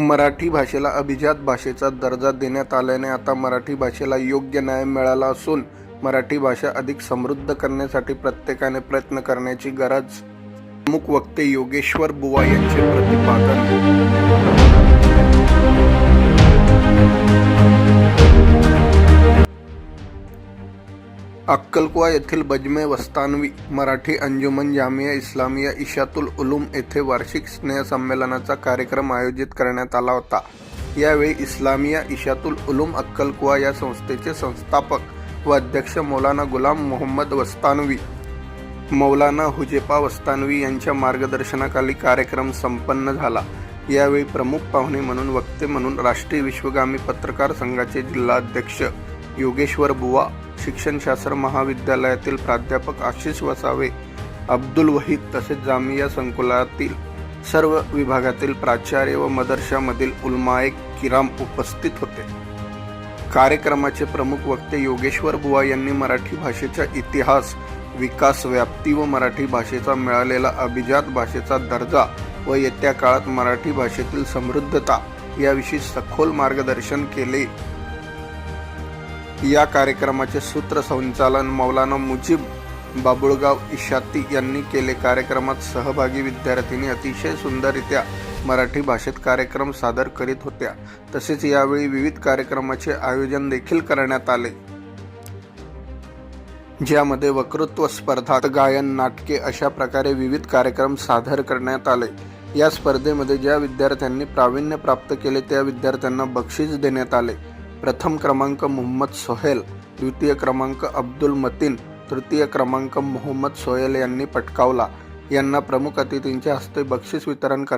मराठी भाषेला अभिजात भाषेचा दर्जा देण्यात आल्याने आता मराठी भाषेला योग्य न्याय मिळाला असून मराठी भाषा अधिक समृद्ध करण्यासाठी प्रत्येकाने प्रयत्न करण्याची गरज. प्रमुख वक्ते योगेश्वर बुवा यांचे प्रतिपादन. अक्कलकुवा येथील बजमे वस्तानवी मराठी अंजुमन जामिया इस्लामिया इशातुल उलूम येथे वार्षिक स्नेहसंमेलनाचा कार्यक्रम आयोजित करण्यात आला होता. यावेळी इस्लामिया इशातुल उलूम अक्कलकुवा या संस्थेचे संस्थापक व अध्यक्ष मौलाना गुलाम मोहम्मद वस्तानवी मौलाना हुजेपा वस्तानवी यांच्या मार्गदर्शनाखाली कार्यक्रम संपन्न झाला. यावेळी प्रमुख पाहुणे म्हणून वक्ते म्हणून राष्ट्रीय विश्वगामी पत्रकार संघाचे जिल्हाध्यक्ष योगेश्वर बुवा शिक्षणशास्त्र महाविद्यालयातील प्राध्यापक आशिष वसावे अब्दुल वहीद तसेच जामिया संकुलातील सर्व विभागातील प्राचार्य व मदरशामधील उलमाए किराम उपस्थित होते. कार्यक्रमाचे प्रमुख वक्ते योगेश्वर बुवा यांनी मराठी भाषेचा इतिहास विकास व्याप्ती व मराठी भाषेचा मिळालेला अभिजात भाषेचा दर्जा व येत्या काळात मराठी भाषेतील समृद्धता याविषयी सखोल मार्गदर्शन केले या कार्यक्रमाचे सूत्रसंचालन मौलाना मुजीब बाबुळगाव इशाती यांनी केले. कार्यक्रमात सहभागी विद्यार्थिनी अतिशय सुंदररित्या मराठी भाषेत कार्यक्रम सादर करीत होत्या. तसेच यावेळी विविध कार्यक्रमाचे आयोजन देखील करण्यात आले. ज्यामध्ये वक्तृत्व स्पर्धा गायन नाटके अशा प्रकारे विविध कार्यक्रम सादर करण्यात आले. या स्पर्धेमध्ये ज्या विद्यार्थ्यांनी प्रावीण्य प्राप्त केले त्या विद्यार्थ्यांना बक्षीस देण्यात आले. प्रथम क्रमांक मोहम्मद सोहेल द्वितीय क्रमांक अब्दुल मतीन तृतीय क्रमांक मोहम्मद सोहेल यांनी पटकावला. यांना प्रमुख अतिथींच्या हस्ते बक्षीस वितरण कर